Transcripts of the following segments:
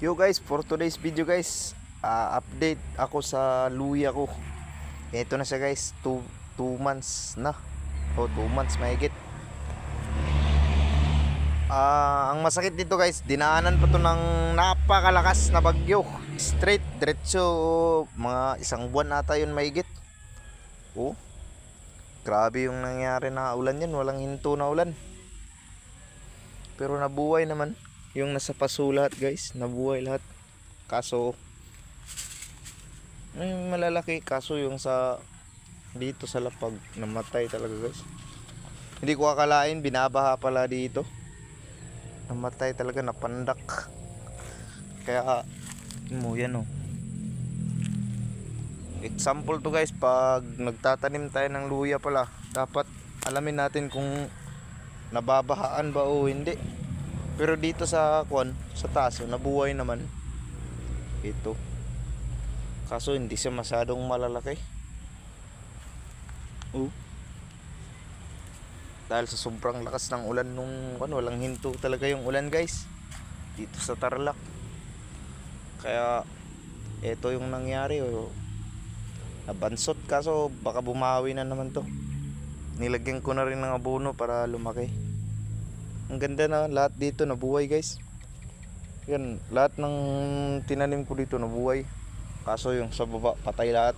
Yo guys, for today's video guys, ah, update ako sa luya ko. Ito na siya guys, 2 months na. O 2 months mahigit. Ah, ang masakit dito guys, dinaanan pa to ng napakalakas na bagyo. Straight, diretso, mga isang buwan ata yun mahigit. Oh, grabe yung nangyari na ulan yan, walang hinto na ulan. Pero nabuhay naman. Yung nasa paso lahat guys, nabuhay lahat. Kaso, may malalaki. Kaso yung sa dito sa lapag, namatay talaga guys. Hindi ko akalain, binabaha pala dito. Namatay talaga, napandak. Kaya, mo yan oh. Example to guys, pag nagtatanim tayo ng luya pala, dapat alamin natin kung nababahaan ba o hindi. Pero dito sa kwan, sa taso, nabuhay naman. Ito. Kaso hindi siya masyadong malalaki. Oh. Dahil sa sobrang lakas ng ulan nung kwan, walang hinto talaga yung ulan guys. Dito sa Tarlac. Kaya ito yung nangyari. Oh. Nabansot kaso baka bumawi na naman to. Nilagyan ko na rin ng abono para lumaki. Ang ganda na lahat dito nabuhay guys. Yan, lahat ng tinanim ko dito nabuhay. Kaso yung sa baba patay lahat.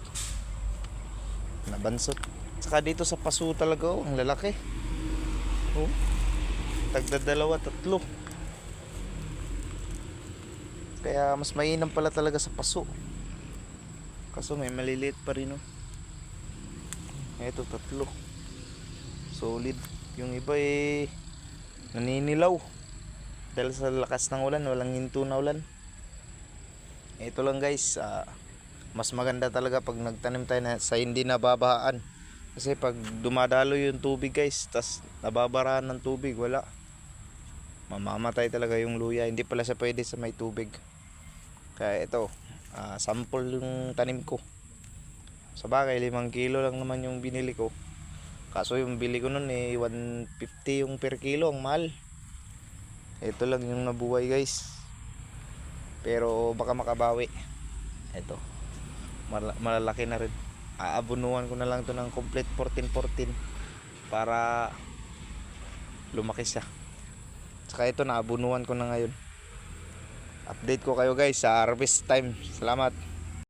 Nabansot. Saka dito sa paso talaga oh, ang lalaki. Oh. Tagda dalawa, tatlo. Kaya mas mainam pala talaga sa paso. Kaso may maliliit pa rin oh. Ito tatlo. Solid. Yung iba eh naninilaw. Dahil sa lakas ng ulan walang hinto na ulan. Ito lang guys ah, mas maganda talaga pag nagtanim tayo na, sa hindi nababahaan. Kasi pag dumadalo yung tubig guys tas nababaraan ng tubig wala. Mamamatay talaga yung luya. Hindi pala siya pwede sa may tubig. Kaya ito ah, sample yung tanim ko. Sa bagay 5 kilo lang naman yung binili ko Kaso yung bili ko nun eh 150 yung per kilo, ang mahal. Ito lang yung nabuhay guys. Pero baka makabawi. Ito. Mal- malalaki na rin. Aabunuan ko na lang to ng complete 14-14 para lumaki siya. Saka ito naabunuan ko na ngayon. Update ko kayo guys sa harvest time. Salamat.